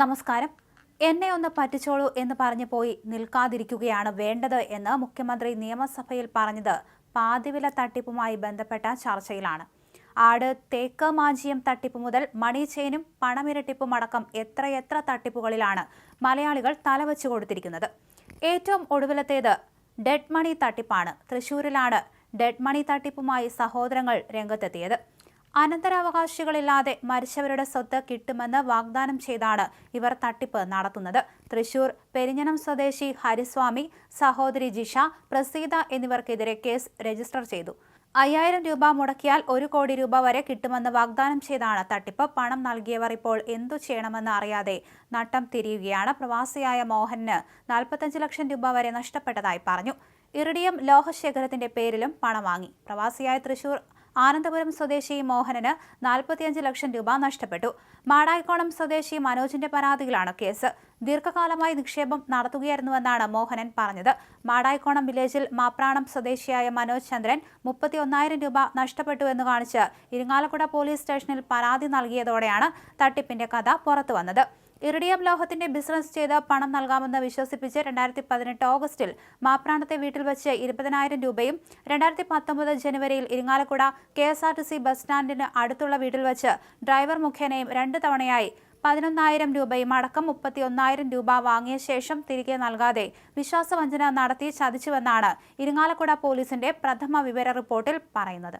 നമസ്കാരം. എന്നെ ഒന്ന് പറ്റിച്ചോളൂ എന്ന് പറഞ്ഞു പോയി നിൽക്കാതിരിക്കുകയാണ് വേണ്ടത് എന്ന് മുഖ്യമന്ത്രി നിയമസഭയിൽ പറഞ്ഞത് പാതിവില തട്ടിപ്പുമായി ബന്ധപ്പെട്ട ചർച്ചയിലാണ്. ആട് തേക്ക് മാഞ്ചിയം തട്ടിപ്പ് മുതൽ മണി ചെയിനും പണമിരട്ടിപ്പും അടക്കം എത്രയെത്ര തട്ടിപ്പുകളിലാണ് മലയാളികൾ തലവച്ചു കൊടുത്തിരിക്കുന്നത്. ഏറ്റവും ഒടുവിലത്തേത് ഡെഡ് മണി തട്ടിപ്പാണ്. തൃശൂരിലാണ് ഡെഡ് മണി തട്ടിപ്പുമായി സഹോദരങ്ങൾ രംഗത്തെത്തിയത്. അനന്തരാവകാശികളില്ലാതെ മരിച്ചവരുടെ സ്വത്ത് കിട്ടുമെന്ന് വാഗ്ദാനം ചെയ്താണ് ഇവർ തട്ടിപ്പ് നടത്തുന്നത്. തൃശൂർ പെരിഞ്ഞനം സ്വദേശി ഹരിസ്വാമി സഹോദരി ജിഷ പ്രസീത എന്നിവർക്കെതിരെ കേസ് രജിസ്റ്റർ ചെയ്തു. അയ്യായിരം രൂപ മുടക്കിയാൽ ഒരു കോടി രൂപ വരെ കിട്ടുമെന്ന് വാഗ്ദാനം ചെയ്താണ് തട്ടിപ്പ്. പണം നൽകിയവർ ഇപ്പോൾ എന്തു ചെയ്യണമെന്ന് അറിയാതെ നട്ടം തിരിയുകയാണ്. പ്രവാസിയായ മോഹന് നാൽപ്പത്തഞ്ച് ലക്ഷം രൂപ വരെ നഷ്ടപ്പെട്ടതായി പറഞ്ഞു. ഇറിഡിയം ലോഹശേഖരത്തിന്റെ പേരിലും പണം വാങ്ങി. പ്രവാസിയായ തൃശൂർ ആനന്ദപുരം സ്വദേശി മോഹനന് നാൽപ്പത്തിയഞ്ച് ലക്ഷം രൂപ നഷ്ടപ്പെട്ടു. മാടായിക്കോണം സ്വദേശി മനോജിന്റെ പരാതിയിലാണ് കേസ്. ദീർഘകാലമായി നിക്ഷേപം നടത്തുകയായിരുന്നുവെന്നാണ് മോഹനൻ പറഞ്ഞത്. മാടായിക്കോണം വില്ലേജിൽ മാപ്രാണം സ്വദേശിയായ മനോജ് ചന്ദ്രൻ മുപ്പത്തി ഒന്നായിരം രൂപ നഷ്ടപ്പെട്ടു എന്ന് കാണിച്ച് ഇരിങ്ങാലക്കുട പോലീസ് സ്റ്റേഷനിൽ പരാതി നൽകിയതോടെയാണ് തട്ടിപ്പിന്റെ കഥ പുറത്തുവന്നത്. ഇറിഡിയം ലോഹത്തിന്റെ ബിസിനസ് ചെയ്ത് പണം നൽകാമെന്ന് വിശ്വസിപ്പിച്ച് രണ്ടായിരത്തി പതിനെട്ട് ഓഗസ്റ്റിൽ മാപ്രാണത്തെ വീട്ടിൽ വെച്ച് ഇരുപതിനായിരം രൂപയും രണ്ടായിരത്തി പത്തൊമ്പത് ജനുവരിയിൽ Irinjalakuda K S R T C bus സ്റ്റാൻഡിന് അടുത്തുള്ള വീട്ടിൽ വെച്ച് ഡ്രൈവർ മുഖേനയും രണ്ട് തവണയായി പതിനൊന്നായിരം രൂപയും അടക്കം മുപ്പത്തി ഒന്നായിരം രൂപ വാങ്ങിയ ശേഷം തിരികെ നൽകാതെ വിശ്വാസവഞ്ചന നടത്തി ചതിച്ചുവെന്നാണ് ഇരിങ്ങാലക്കുട പോലീസിന്റെ പ്രഥമ വിവര റിപ്പോർട്ടിൽ പറയുന്നത്.